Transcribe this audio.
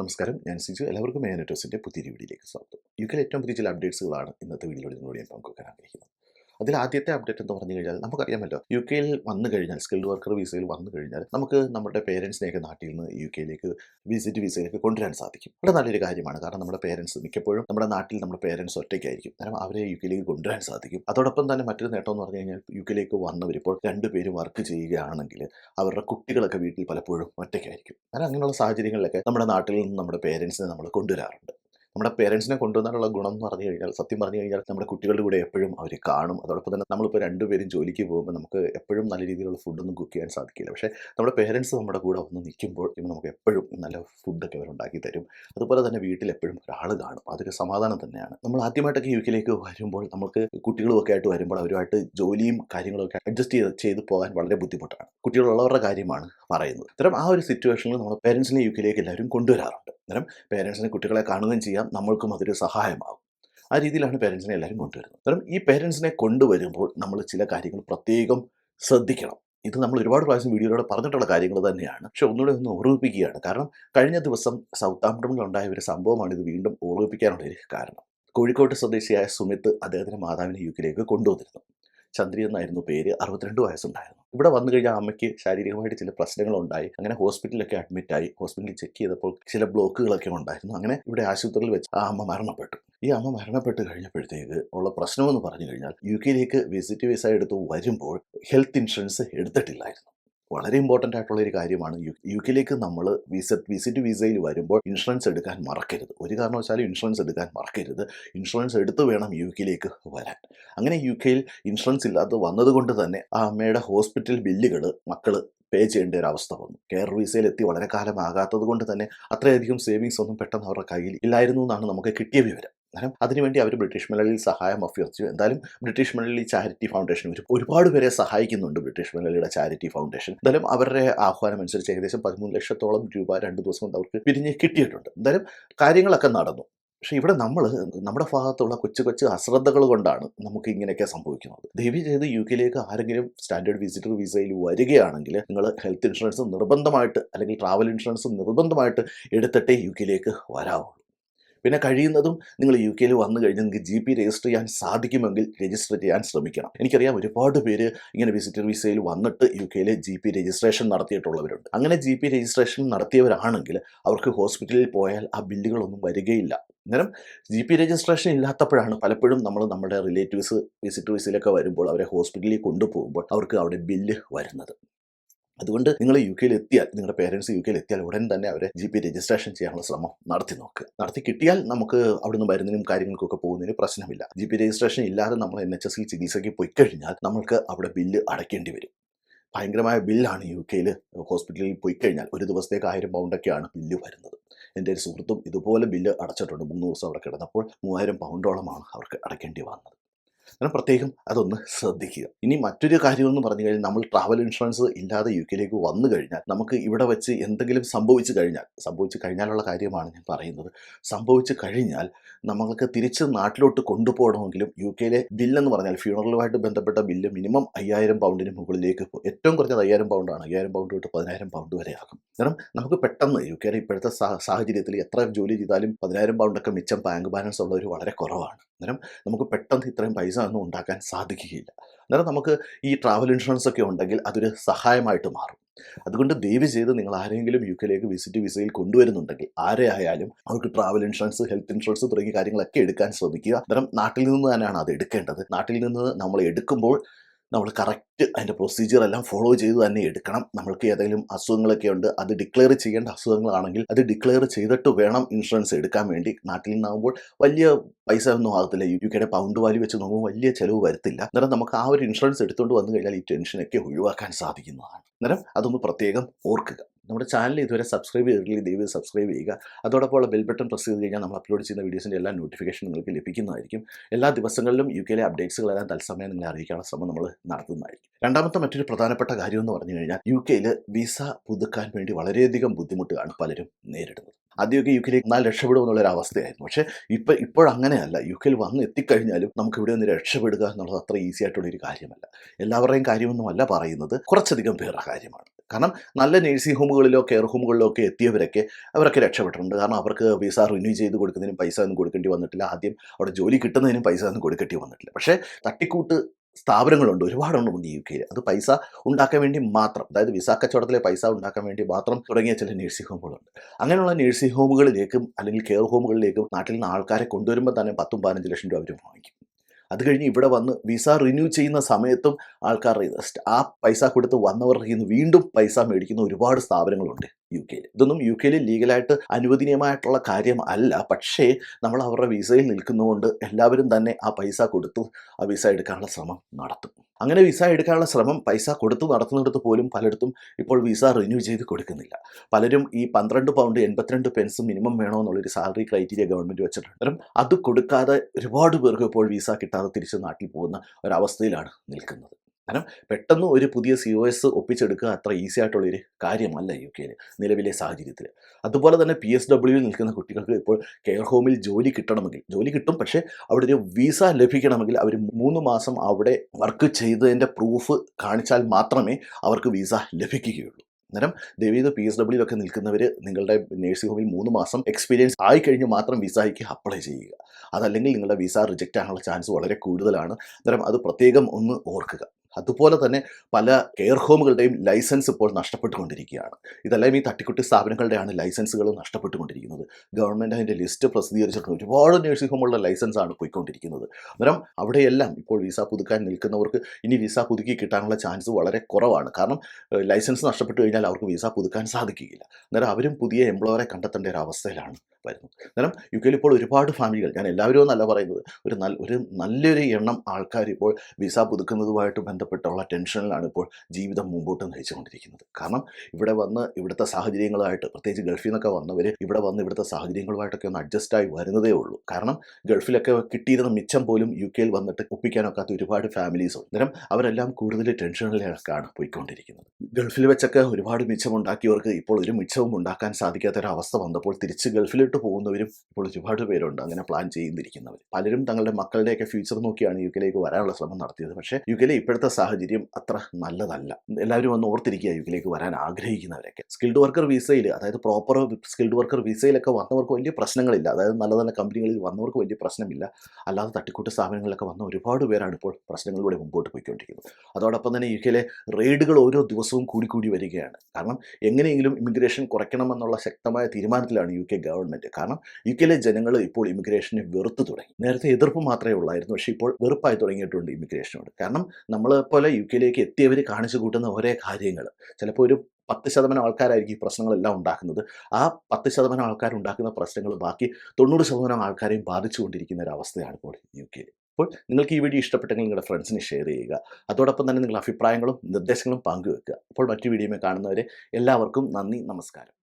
നമസ്കാരം. ഞാൻ സിജു. എല്ലാവർക്കും മേനറ്റോസിന്റെ പുതിയ വീഡിയോയിലേക്ക് സ്വാഗതം. യു ഏറ്റവും പുതിയ ചില അപ്ഡേറ്റ്സുകളാണ് ഇന്നത്തെ വീഡിയോയിൽ നിങ്ങളോട് ഞാൻ പങ്കുവെക്കാൻ ആഗ്രഹിക്കുന്നത്. അതിൽ ആദ്യത്തെ അപ്ഡേറ്റ് എന്ന് പറഞ്ഞു കഴിഞ്ഞാൽ നമുക്കറിയാമല്ലോ യു കെയിൽ വന്നു കഴിഞ്ഞാൽ സ്കിൽഡ് വർക്കർ വിസയിൽ വന്നു കഴിഞ്ഞാൽ നമുക്ക് നമ്മുടെ പേരൻസിനെയൊക്കെ നാട്ടിൽ നിന്ന് യു കെയിലേക്ക് വിസിറ്റ് വിസയിലേക്ക് കൊണ്ടുവരാൻ സാധിക്കും. ഇവിടെ നല്ലൊരു കാര്യമാണ്. കാരണം നമ്മുടെ പേരൻസ് മിക്കപ്പോഴും നമ്മുടെ നാട്ടിൽ നമ്മുടെ പേരൻസ് ഒറ്റയ്ക്കായിരിക്കും. കാരണം അവരെ യു കെയിലേക്ക് കൊണ്ടുവരാൻ സാധിക്കും. അതോടൊപ്പം തന്നെ മറ്റൊരു നേട്ടം എന്ന് പറഞ്ഞു കഴിഞ്ഞാൽ യു കെയിലേക്ക് വന്നവരിപ്പോൾ രണ്ടുപേരും വർക്ക് ചെയ്യുകയാണെങ്കിൽ അവരുടെ കുട്ടികളൊക്കെ വീട്ടിൽ പലപ്പോഴും ഒറ്റയ്ക്കായിരിക്കും. കാരണം അങ്ങനെയുള്ള സാഹചര്യങ്ങളിലൊക്കെ നമ്മുടെ നാട്ടിൽ നിന്ന് നമ്മുടെ പേരൻസിനെ നമ്മൾ കൊണ്ടുവരാറുണ്ട്. നമ്മുടെ പേരൻസിനെ കൊണ്ടുവന്നാലുള്ള ഗുണം എന്ന് പറഞ്ഞു കഴിഞ്ഞാൽ സത്യം പറഞ്ഞു കഴിഞ്ഞാൽ നമ്മുടെ കുട്ടികളുടെ കൂടെ എപ്പോഴും അവർ കാണും. അതോടൊപ്പം തന്നെ നമ്മളിപ്പോൾ രണ്ടുപേരും ജോലിക്ക് പോകുമ്പോൾ നമുക്ക് എപ്പോഴും നല്ല രീതിയിലുള്ള ഫുഡൊന്നും കുക്ക് ചെയ്യാൻ സാധിക്കില്ല. പക്ഷേ നമ്മുടെ പേരൻസ് നമ്മുടെ കൂടെ ഒന്ന് നിൽക്കുമ്പോൾ നമുക്ക് എപ്പോഴും നല്ല ഫുഡൊക്കെ അവർ ഉണ്ടാക്കി തരും. അതുപോലെ തന്നെ വീട്ടിൽ എപ്പോഴും ഒരാൾ കാണും. അതൊരു സമാധാനം തന്നെയാണ്. നമ്മൾ ആദ്യമായിട്ടൊക്കെ യു കെയിലേക്ക് വരുമ്പോൾ നമുക്ക് കുട്ടികളുമൊക്കെ ആയിട്ട് വരുമ്പോൾ അവരുമായിട്ട് ജോലിയും കാര്യങ്ങളൊക്കെ അഡ്ജസ്റ്റ് ചെയ്ത് ചെയ്ത് പോകാൻ വളരെ ബുദ്ധിമുട്ടാണ്. കുട്ടികളുള്ളവരുടെ കാര്യമാണ് പറയുന്നത്. ഇത്തരം ആ ഒരു സിറ്റുവേഷനിൽ നമ്മുടെ പേരൻസിനെ യു കെയിലേക്ക് എല്ലാവരും കൊണ്ടുവരാറുണ്ട്. അന്നേരം പേരൻസിനെ കുട്ടികളെ കാണുകയും ചെയ്യാം. നമ്മൾക്കും അതൊരു സഹായമാകും. ആ രീതിയിലാണ് പേരൻസിനെ എല്ലാവരും കൊണ്ടുവരുന്നത്. അന്നേരം ഈ പേരൻസിനെ കൊണ്ടുവരുമ്പോൾ നമ്മൾ ചില കാര്യങ്ങൾ പ്രത്യേകം ശ്രദ്ധിക്കണം. ഇത് നമ്മൾ ഒരുപാട് പ്രാവശ്യം വീഡിയോയിലൂടെ പറഞ്ഞിട്ടുള്ള കാര്യങ്ങൾ തന്നെയാണ്. പക്ഷെ ഒന്നുകൂടെ ഒന്ന് ഓർമ്മിപ്പിക്കുകയാണ്. കാരണം കഴിഞ്ഞ ദിവസം സൗത്ത് ആംപ്ടണിൽ ഉണ്ടായ ഒരു സംഭവമാണ് ഇത് വീണ്ടും ഓർമ്മിപ്പിക്കാനുള്ള ഒരു കാരണം. കോഴിക്കോട്ട് സ്വദേശിയായ സുമിത്ത് അദ്ദേഹത്തിന്റെ മാതാവിനെ യു കെയിലേക്ക് കൊണ്ടുവന്നിരുന്നു. ചന്ദ്രി എന്നായിരുന്നു പേര്. അറുപത്തിരണ്ട് വയസ്സുണ്ടായിരുന്നു. ഇവിടെ വന്നു കഴിഞ്ഞാൽ അമ്മയ്ക്ക് ശാരീരികമായിട്ട് ചില പ്രശ്നങ്ങളുണ്ടായി. അങ്ങനെ ഹോസ്പിറ്റലിലൊക്കെ അഡ്മിറ്റായി ഹോസ്പിറ്റലിൽ ചെക്ക് ചെയ്തപ്പോൾ ചില ബ്ലോക്കുകളൊക്കെ ഉണ്ടായിരുന്നു. അങ്ങനെ ഇവിടെ ആശുപത്രിയിൽ വെച്ച് ആ അമ്മ മരണപ്പെട്ടു. ഈ അമ്മ മരണപ്പെട്ട് കഴിഞ്ഞപ്പോഴത്തേക്ക് ഉള്ള പ്രശ്നമെന്ന് പറഞ്ഞു കഴിഞ്ഞാൽ യു കെയിലേക്ക് വിസിറ്റ് വിസ എടുത്ത് വരുമ്പോൾ ഹെൽത്ത് ഇൻഷുറൻസ് എടുത്തിട്ടില്ലായിരുന്നു. വളരെ ഇമ്പോർട്ടന്റ് ആയിട്ടുള്ള ഒരു കാര്യമാണ് യു കെയിലേക്ക് നമ്മൾ വിസ വിസിറ്റ് വിസയിൽ വരുമ്പോൾ ഇൻഷുറൻസ് എടുക്കാൻ മറക്കരുത്. ഒരു കാരണവശാലും ഇൻഷുറൻസ് എടുക്കാൻ മറക്കരുത്. ഇൻഷുറൻസ് എടുത്ത് വേണം യു കെയിലേക്ക് വരാൻ. അങ്ങനെ യു കെയിൽ ഇൻഷുറൻസ് ഇല്ലാതെ വന്നതുകൊണ്ട് തന്നെ ആ അമ്മയുടെ ഹോസ്പിറ്റൽ ബില്ലുകൾ മക്കൾ പേ ചെയ്യേണ്ട ഒരു അവസ്ഥ വന്നു. കെയർ വിസയിൽ എത്തി വളരെ കാലമാകാത്തത് കൊണ്ട് തന്നെ അത്രയധികം സേവിങ്സ് ഒന്നും പെട്ടെന്ന് അവരുടെ കയ്യിൽ ഇല്ലായിരുന്നു എന്നാണ് നമുക്ക് കിട്ടിയ വിവരം. കാരണം അതിനുവേണ്ടി അവർ ബ്രിട്ടീഷ് മലയാളിയിൽ സഹായം അഭ്യർത്ഥിച്ചു. എന്തായാലും ബ്രിട്ടീഷ് മലയാളി ചാരിറ്റി ഫൗണ്ടേഷൻ ഒരു ഒരുപാട് പേരെ സഹായിക്കുന്നുണ്ട് ബ്രിട്ടീഷ് മലയാളിയുടെ ചാരിറ്റി ഫൗണ്ടേഷൻ. എന്തായാലും അവരുടെ ആഹ്വാനം അനുസരിച്ച് ഏകദേശം പതിമൂന്ന് ലക്ഷത്തോളം രൂപ രണ്ട് ദിവസം കൊണ്ട് അവർക്ക് പിരിഞ്ഞ് കിട്ടിയിട്ടുണ്ട്. എന്തായാലും കാര്യങ്ങളൊക്കെ നടന്നു. പക്ഷേ ഇവിടെ നമ്മൾ നമ്മുടെ ഭാഗത്തുള്ള കൊച്ചു കൊച്ചു അശ്രദ്ധകൾ കൊണ്ടാണ് നമുക്ക് ഇങ്ങനെയൊക്കെ സംഭവിക്കുന്നത്. ദയവ് ചെയ്ത് യു കെയിലേക്ക് ആരെങ്കിലും സ്റ്റാൻഡേർഡ് വിസിറ്റർ വിസയിൽ വരികയാണെങ്കിൽ നിങ്ങൾ ഹെൽത്ത് ഇൻഷുറൻസ് നിർബന്ധമായിട്ട് അല്ലെങ്കിൽ ട്രാവൽ ഇൻഷുറൻസ് നിർബന്ധമായിട്ട് എടുത്തിട്ടേ യു കെയിലേക്ക് വരാവുള്ളൂ. പിന്നെ കഴിയുന്നതും നിങ്ങൾ യു കെയിൽ വന്നു കഴിഞ്ഞാൽ നിങ്ങൾക്ക് ജി പി രജിസ്റ്റർ ചെയ്യാൻ സാധിക്കുമെങ്കിൽ രജിസ്റ്റർ ചെയ്യാൻ ശ്രമിക്കണം. എനിക്കറിയാം ഒരുപാട് പേര് ഇങ്ങനെ വിസിറ്റർ വിസയിൽ വന്നിട്ട് യു കെയിൽ ജി പി രജിസ്ട്രേഷൻ നടത്തിയിട്ടുള്ളവരുണ്ട്. അങ്ങനെ ജി പി രജിസ്ട്രേഷൻ നടത്തിയവരാണെങ്കിൽ അവർക്ക് ഹോസ്പിറ്റലിൽ പോയാൽ ആ ബില്ലുകളൊന്നും വരികയില്ല. അന്നേരം ജി പി രജിസ്ട്രേഷൻ ഇല്ലാത്തപ്പോഴാണ് പലപ്പോഴും നമ്മൾ നമ്മുടെ റിലേറ്റീവ്സ് വിസിറ്റർ വിസയിലൊക്കെ വരുമ്പോൾ അവരെ ഹോസ്പിറ്റലിൽ കൊണ്ടുപോകുമ്പോൾ അവർക്ക് അവിടെ ബില്ല് വരുന്നത്. അതുകൊണ്ട് നിങ്ങൾ യു കെയിൽ എത്തിയാൽ നിങ്ങളുടെ പേരൻസ് യു കെയിൽ എത്തിയാൽ ഉടൻ തന്നെ അവരെ ജി പി രജിസ്ട്രേഷൻ ചെയ്യാനുള്ള ശ്രമം നടത്തി നോക്ക്. നടത്തി കിട്ടിയാൽ നമുക്ക് അവിടുന്ന് മരുന്നിനും കാര്യങ്ങൾക്കൊക്കെ പോകുന്നതിന് പ്രശ്നമില്ല. ജി പി രജിസ്ട്രേഷൻ ഇല്ലാതെ നമ്മൾ എൻ എച്ച് എസിൽ ചികിത്സയ്ക്ക് പോയി കഴിഞ്ഞാൽ നമ്മൾക്ക് അവിടെ ബില്ല് അടയ്ക്കേണ്ടി വരും. ഭയങ്കരമായ ബില്ലാണ് യു കെയിൽ ഹോസ്പിറ്റലിൽ പോയി കഴിഞ്ഞാൽ ഒരു ദിവസത്തേക്ക് ആയിരം പൗണ്ടൊക്കെയാണ് ബില്ല് വരുന്നത്. എന്റെ ഒരു സുഹൃത്തും ഇതുപോലെ ബില്ല് അടച്ചിട്ടുണ്ട്. മൂന്ന് ദിവസം അവിടെ കിടന്നപ്പോൾ മൂവായിരം പൗണ്ടോളമാണ് അവർക്ക് അടയ്ക്കേണ്ടി വന്നത്. അങ്ങനെ പ്രത്യേകം അതൊന്ന് ശ്രദ്ധിക്കുക. ഇനി മറ്റൊരു കാര്യം എന്ന് പറഞ്ഞു കഴിഞ്ഞാൽ നമ്മൾ ട്രാവൽ ഇൻഷുറൻസ് ഇല്ലാതെ യു കെയിലേക്ക് വന്നു കഴിഞ്ഞാൽ നമുക്ക് ഇവിടെ വെച്ച് എന്തെങ്കിലും സംഭവിച്ചു കഴിഞ്ഞാൽ സംഭവിച്ചു കഴിഞ്ഞാലുള്ള കാര്യമാണ് ഞാൻ പറയുന്നത്. സംഭവിച്ചു കഴിഞ്ഞാൽ നമ്മൾക്ക് തിരിച്ച് നാട്ടിലോട്ട് കൊണ്ടുപോകണമെങ്കിലും യു കെയിലെ ബില്ലെന്ന് പറഞ്ഞാൽ ഫ്യൂണറലുമായിട്ട് ബന്ധപ്പെട്ട ബില്ല് മിനിമം അയ്യായിരം പൗണ്ടിന് മുകളിലേക്ക് പോകും ഏറ്റവും കുറഞ്ഞത് അയ്യായിരം പൗണ്ടാണ് അയ്യായിരം പൗണ്ട് തൊട്ട് പതിനായിരം പൗണ്ട് വരെ ആകും. കാരണം നമുക്ക് പെട്ടെന്ന് യു കെയിലെ ഇപ്പോഴത്തെ സാഹചര്യത്തിൽ എത്ര ജോലി ചെയ്താലും പതിനായിരം പൗണ്ടൊക്കെ മിച്ചം ബാങ്ക് ബാലൻസ് ഉള്ളവർ വളരെ കുറവാണ്. അന്നേരം നമുക്ക് പെട്ടെന്ന് ഇത്രയും പൈസ ഒന്നും ഉണ്ടാക്കാൻ സാധിക്കുകയില്ല. അന്നേരം നമുക്ക് ഈ ട്രാവൽ ഇൻഷുറൻസ് ഒക്കെ ഉണ്ടെങ്കിൽ അതൊരു സഹായമായിട്ട് മാറും. അതുകൊണ്ട് ദയവ് ചെയ്ത് നിങ്ങൾ ആരെങ്കിലും യു കെയിലേക്ക് വിസിറ്റ് വിസയിൽ കൊണ്ടുവരുന്നുണ്ടെങ്കിൽ ആരെ ആയാലും അവർക്ക് ട്രാവൽ ഇൻഷുറൻസ് ഹെൽത്ത് ഇൻഷുറൻസ് തുടങ്ങിയ കാര്യങ്ങളൊക്കെ എടുക്കാൻ ശ്രമിക്കുക. അന്നേരം നാട്ടിൽ നിന്ന് തന്നെയാണ് അത് എടുക്കേണ്ടത്. നാട്ടിൽ നിന്ന് നമ്മൾ എടുക്കുമ്പോൾ നമ്മൾ കറക്റ്റ് അതിന്റെ പ്രൊസീജിയർ എല്ലാം ഫോളോ ചെയ്ത് തന്നെ എടുക്കണം. നമ്മൾക്ക് ഏതെങ്കിലും അസുഖങ്ങളൊക്കെ ഉണ്ട് അത് ഡിക്ലെയർ ചെയ്യേണ്ട അസുഖങ്ങളാണെങ്കിൽ അത് ഡിക്ലെയർ ചെയ്തിട്ട് വേണം ഇൻഷുറൻസ് എടുക്കാൻ വേണ്ടി. നാട്ടിൽ നിന്നാകുമ്പോൾ വലിയ പൈസ ഒന്നും ആകത്തില്ല. യു കെയുടെ പൗണ്ട് വാല്യൂ വെച്ച് നോക്കുമ്പോൾ വലിയ ചിലവ് വരത്തില്ല. അന്നേരം നമുക്ക് ആ ഒരു ഇൻഷുറൻസ് എടുത്തുകൊണ്ട് വന്നു കഴിഞ്ഞാൽ ഈ ടെൻഷനൊക്കെ ഒഴിവാക്കാൻ സാധിക്കുന്നതാണ്. അന്നേരം അതൊന്ന് പ്രത്യേകം ഓർക്കുക. നമ്മുടെ ചാനൽ ഇതുവരെ സബ്സ്ക്രൈബ് ചെയ്തിട്ടില്ലെങ്കിൽ ദയവ് സബ്സ്ക്രൈബ് ചെയ്യുക. അതോടൊപ്പം ബെൽ ബട്ടൺ പ്രസ് ചെയ്ത് കഴിഞ്ഞാൽ നമ്മൾ അപ്ലോഡ് ചെയ്യുന്ന വീഡിയോസിന്റെ എല്ലാ നോട്ടിഫിക്കേഷൻ നിങ്ങൾക്ക് ലഭിക്കുന്നതായിരിക്കും. എല്ലാ ദിവസങ്ങളിലും യു കെയിലെ അപ്ഡേറ്റ്സുകളെല്ലാം തത്സമയം നിങ്ങളെ അറിയിക്കാനുള്ള ശ്രമം നമ്മൾ നടത്തുന്നതായിരിക്കും. രണ്ടാമത്തെ മറ്റൊരു പ്രധാനപ്പെട്ട കാര്യം എന്ന് പറഞ്ഞു കഴിഞ്ഞാൽ യു കെയിൽ വിസ പുതുക്കാൻ വേണ്ടി വളരെയധികം ബുദ്ധിമുട്ടാണ് പലരും നേരിടുന്നത്. ആദ്യമൊക്കെ യു കെയിലേക്ക് എന്നാൽ എന്നുള്ള ഒരു അവസ്ഥയായിരുന്നു പക്ഷേ ഇപ്പോൾ ഇപ്പോഴങ്ങനെയല്ല. യു കെയിൽ വന്ന് എത്തിക്കഴിഞ്ഞാലും നമുക്ക് ഇവിടെ നിന്ന് രക്ഷപ്പെടുക എന്നുള്ളത് അത്ര ഈസി ആയിട്ടുള്ളൊരു കാര്യമല്ല. എല്ലാവരുടെയും കാര്യമൊന്നുമല്ല പറയുന്നത്. കുറച്ചധികം പേരുടെ കാര്യമാണ്. കാരണം നല്ല നേഴ്സിംഗ് ഹോമുകളിലോ കെയർ ഹോമുകളിലോ ഒക്കെ എത്തിയവരൊക്കെ അവരൊക്കെ രക്ഷപ്പെട്ടിട്ടുണ്ട്. കാരണം അവർക്ക് വിസ റിന്യൂ ചെയ്ത് കൊടുക്കുന്നതിനും പൈസ ഒന്നും കൊടുക്കേണ്ടി വന്നിട്ടില്ല. ആദ്യം അവിടെ ജോലി കിട്ടുന്നതിനും പൈസ ഒന്നും കൊടുക്കേണ്ടി വന്നിട്ടില്ല. പക്ഷേ തട്ടിക്കൂട്ട് സ്ഥാപനങ്ങളുണ്ട്. ഒരുപാടുണ്ട് യു കെയിൽ അത് പൈസ ഉണ്ടാക്കാൻ വേണ്ടി മാത്രം അതായത് വിസ കച്ചവടത്തിലെ പൈസ ഉണ്ടാക്കാൻ വേണ്ടി മാത്രം തുടങ്ങിയ ചില നഴ്സിംഗ് ഹോമുകളുണ്ട്. അങ്ങനെയുള്ള നഴ്സിംഗ് ഹോമുകളിലേക്കും അല്ലെങ്കിൽ കെയർ ഹോമുകളിലേക്കും നാട്ടിൽ നിന്ന് ആൾക്കാരെ കൊണ്ടുവരുമ്പോൾ തന്നെ പത്തും പതിനഞ്ച് ലക്ഷം രൂപ അവർ വാങ്ങിക്കും. അത് കഴിഞ്ഞ് ഇവിടെ വന്ന് വിസ റിന്യൂ ചെയ്യുന്ന സമയത്തും ആൾക്കാർ ആ പൈസ കൊടുത്ത് വന്നവരുടെ നിന്ന് വീണ്ടും പൈസ മേടിക്കുന്ന ഒരുപാട് സ്ഥാപനങ്ങളുണ്ട് യു കെയിൽ ഇതൊന്നും യു കെയിൽ ലീഗലായിട്ട് അനുവദനീയമായിട്ടുള്ള കാര്യം അല്ല. പക്ഷേ നമ്മൾ അവരുടെ വിസയിൽ നിൽക്കുന്നതുകൊണ്ട് എല്ലാവരും തന്നെ ആ പൈസ കൊടുത്തു ആ വിസ എടുക്കാനുള്ള ശ്രമം നടത്തും. അങ്ങനെ വിസ എടുക്കാനുള്ള ശ്രമം പൈസ കൊടുത്തു നടത്തുന്നിടത്ത് പോലും പലയിടത്തും ഇപ്പോൾ വിസ റിന്യൂ ചെയ്ത് കൊടുക്കുന്നില്ല. പലരും ഈ പന്ത്രണ്ട് പൗണ്ട് എൺപത്തിരണ്ട് പെൻസ് മിനിമം വേണോ എന്നുള്ളൊരു സാലറി ക്രൈറ്റീരിയ ഗവൺമെന്റ് വെച്ചിട്ടുണ്ട് അത് കൊടുക്കാതെ ഒരുപാട് പേർക്ക് ഇപ്പോൾ വിസ കിട്ടാതെ തിരിച്ച് നാട്ടിൽ പോകുന്ന ഒരവസ്ഥയിലാണ് നിൽക്കുന്നത്. കാരണം പെട്ടെന്ന് ഒരു പുതിയ സി ഒ എസ് ഒപ്പിച്ചെടുക്കുക അത്ര ഈസി ആയിട്ടുള്ളൊരു കാര്യമല്ല യു കെയിൽ നിലവിലെ സാഹചര്യത്തിൽ അതുപോലെ തന്നെ പി എസ് ഡബ്ല്യുവിൽ നിൽക്കുന്ന കുട്ടികൾക്ക് ഇപ്പോൾ കെയർ ഹോമിൽ ജോലി കിട്ടണമെങ്കിൽ ജോലി കിട്ടും പക്ഷേ അവിടെ ഒരു വിസ ലഭിക്കണമെങ്കിൽ അവർ മൂന്ന് മാസം അവിടെ വർക്ക് ചെയ്തതിന്റെ പ്രൂഫ് കാണിച്ചാൽ മാത്രമേ അവർക്ക് വിസ ലഭിക്കുകയുള്ളൂ. അന്നേരം ദയവീത് പി എസ് ഡബ്ല്യൂലൊക്കെ നിൽക്കുന്നവർ നിങ്ങളുടെ നേഴ്സിംഗ് ഹോമിൽ മൂന്ന് മാസം എക്സ്പീരിയൻസ് ആയി കഴിഞ്ഞ് മാത്രം വിസയ്ക്ക് അപ്ലൈ ചെയ്യുക. അതല്ലെങ്കിൽ നിങ്ങളുടെ വിസ റിജക്റ്റ് ആകാനുള്ള ചാൻസ് വളരെ കൂടുതലാണ്. അന്നേരം അത് പ്രത്യേകം ഒന്ന് ഓർക്കുക. അതുപോലെ തന്നെ പല കെയർ ഹോമുകളുടെയും ലൈസൻസ് ഇപ്പോൾ നഷ്ടപ്പെട്ടുകൊണ്ടിരിക്കുകയാണ്. ഇതെല്ലാം ഈ തട്ടിക്കുട്ടി സ്ഥാപനങ്ങളുടെയാണ് ലൈസൻസുകൾ നഷ്ടപ്പെട്ടുകൊണ്ടിരിക്കുന്നത്. ഗവൺമെന്റ് അതിന്റെ ലിസ്റ്റ് പ്രസിദ്ധീകരിച്ചിട്ടുണ്ട്. ഒരുപാട് നേഴ്സിംഗ് ഹോമുകളുടെ ലൈസൻസാണ് പോയിക്കൊണ്ടിരിക്കുന്നത്. അന്നേരം അവിടെയെല്ലാം ഇപ്പോൾ വിസ പുതുക്കാൻ നിൽക്കുന്നവർക്ക് ഇനി വിസ പുതുക്കി കിട്ടാനുള്ള ചാൻസ് വളരെ കുറവാണ്. കാരണം ലൈസൻസ് നഷ്ടപ്പെട്ടു കഴിഞ്ഞാൽ അവർക്ക് വിസ പുതുക്കാൻ സാധിക്കുകയില്ല. അന്നേരം അവരും പുതിയ എംപ്ലോയറെ കണ്ടെത്തേണ്ട ഒരു അവസ്ഥയിലാണ്. വരുന്നത് കാരണം യു കെയിൽ ഇപ്പോൾ ഒരുപാട് ഫാമിലികൾ ഞാൻ എല്ലാവരും എന്നല്ല പറയുന്നത് ഒരു നല്ല ഒരു നല്ലൊരു എണ്ണം ആൾക്കാർ ഇപ്പോൾ വിസ പുതുക്കുന്നതുമായിട്ട് ബന്ധപ്പെട്ടുള്ള ടെൻഷനിലാണ് ഇപ്പോൾ ജീവിതം മുമ്പോട്ട് നയിച്ചുകൊണ്ടിരിക്കുന്നത്. കാരണം ഇവിടെ വന്ന് ഇവിടുത്തെ സാഹചര്യങ്ങളുമായിട്ട് പ്രത്യേകിച്ച് ഗൾഫിൽ നിന്നൊക്കെ വന്നവർ ഇവിടെ വന്ന് ഇവിടുത്തെ സാഹചര്യങ്ങളുമായിട്ടൊക്കെ ഒന്ന് അഡ്ജസ്റ്റ് ആയി വരുന്നതേ ഉള്ളൂ. കാരണം ഗൾഫിലൊക്കെ കിട്ടിയിരുന്ന മിച്ചം പോലും യു കെയിൽ വന്നിട്ട് ഒപ്പിക്കാനൊക്കാത്ത ഒരുപാട് ഫാമിലീസ് അന്നേരം അവരെല്ലാം കൂടുതൽ ടെൻഷനിലേക്കാണ് പോയിക്കൊണ്ടിരിക്കുന്നത്. ഗൾഫിൽ വെച്ചൊക്കെ ഒരുപാട് മിച്ചം ഉണ്ടാക്കിയവർക്ക് ഇപ്പോൾ ഒരു മിച്ചവും ഉണ്ടാക്കാൻ സാധിക്കാത്ത ഒരു അവസ്ഥ വന്നപ്പോൾ തിരിച്ച് ഗൾഫിലോട്ട് പോകുന്നവരും ഇപ്പോൾ ഒരുപാട് പേരുണ്ട്. അങ്ങനെ പ്ലാൻ ചെയ്യുന്നിരിക്കുന്നവർ പലരും തങ്ങളുടെ മക്കളുടെയൊക്കെ ഫ്യൂച്ചർ നോക്കിയാണ് യു കെയിലേക്ക് വരാനുള്ള ശ്രമം നടത്തിയത്. പക്ഷേ യു കെയിലെ ഇപ്പോഴത്തെ സാഹചര്യം അത്ര നല്ലതല്ല. എല്ലാവരും ഒന്ന് ഓർത്തിരിക്കുക യു കെയിലേക്ക് വരാൻ ആഗ്രഹിക്കുന്നവരൊക്കെ. സ്കിൽഡ് വർക്കർ വിസയിൽ അതായത് പ്രോപ്പർ സ്കിൽഡ് വർക്കർ വിസയിലൊക്കെ വന്നവർക്ക് വലിയ പ്രശ്നങ്ങളില്ല. അതായത് നല്ല നല്ല കമ്പനികളിൽ വന്നവർക്ക് വലിയ പ്രശ്നമില്ല. അല്ലാതെ തട്ടിക്കൂട്ട് സ്ഥാപനങ്ങളിലൊക്കെ വന്ന ഒരുപാട് പേരാണ് ഇപ്പോൾ പ്രശ്നങ്ങളിലൂടെ മുമ്പോട്ട് പോയിക്കൊണ്ടിരിക്കുന്നത്. അതോടൊപ്പം തന്നെ യു കെയിലെ റെയ്ഡുകൾ ഓരോ ദിവസവും കൂടി കൂടി വരികയാണ്. കാരണം എങ്ങനെയെങ്കിലും ഇമിഗ്രേഷൻ കുറയ്ക്കണമെന്നുള്ള ശക്തമായ തീരുമാനത്തിലാണ് യു കെ ഗവൺമെന്റ് കാരണം യു കെയിലെ ജനങ്ങൾ ഇപ്പോൾ ഇമിഗ്രേഷനെ വെറുത്ത് തുടങ്ങി. നേരത്തെ എതിർപ്പ് മാത്രമേ ഉള്ളായിരുന്നു. പക്ഷേ ഇപ്പോൾ വെറുപ്പായി തുടങ്ങിയിട്ടുണ്ട് ഇമിഗ്രേഷനോട് കാരണം നമ്മളെ പോലെ യു കെയിലേക്ക് എത്തിയവർ കാണിച്ചു കൂട്ടുന്ന ഓരോ കാര്യങ്ങൾ ചിലപ്പോൾ ഒരു പത്ത് ശതമാനം ആൾക്കാരായിരിക്കും ഈ പ്രശ്നങ്ങളെല്ലാം ഉണ്ടാക്കുന്നത്. ആ പത്ത് ശതമാനം ആൾക്കാർ ഉണ്ടാക്കുന്ന പ്രശ്നങ്ങൾ ബാക്കി തൊണ്ണൂറ് ശതമാനം ആൾക്കാരെയും ബാധിച്ചുകൊണ്ടിരിക്കുന്ന ഒരു അവസ്ഥയാണ് ഇപ്പോൾ യു കെയിൽ അപ്പോൾ നിങ്ങൾക്ക് ഈ വീഡിയോ ഇഷ്ടപ്പെട്ടെങ്കിൽ നിങ്ങളുടെ ഫ്രണ്ട്സിന് ഷെയർ ചെയ്യുക. അതോടൊപ്പം തന്നെ നിങ്ങളുടെ അഭിപ്രായങ്ങളും നിർദ്ദേശങ്ങളും പങ്കുവെക്കുക. അപ്പോൾ മറ്റു വീഡിയോയിൽ കാണുന്നവരെ എല്ലാവർക്കും നന്ദി നമസ്കാരം.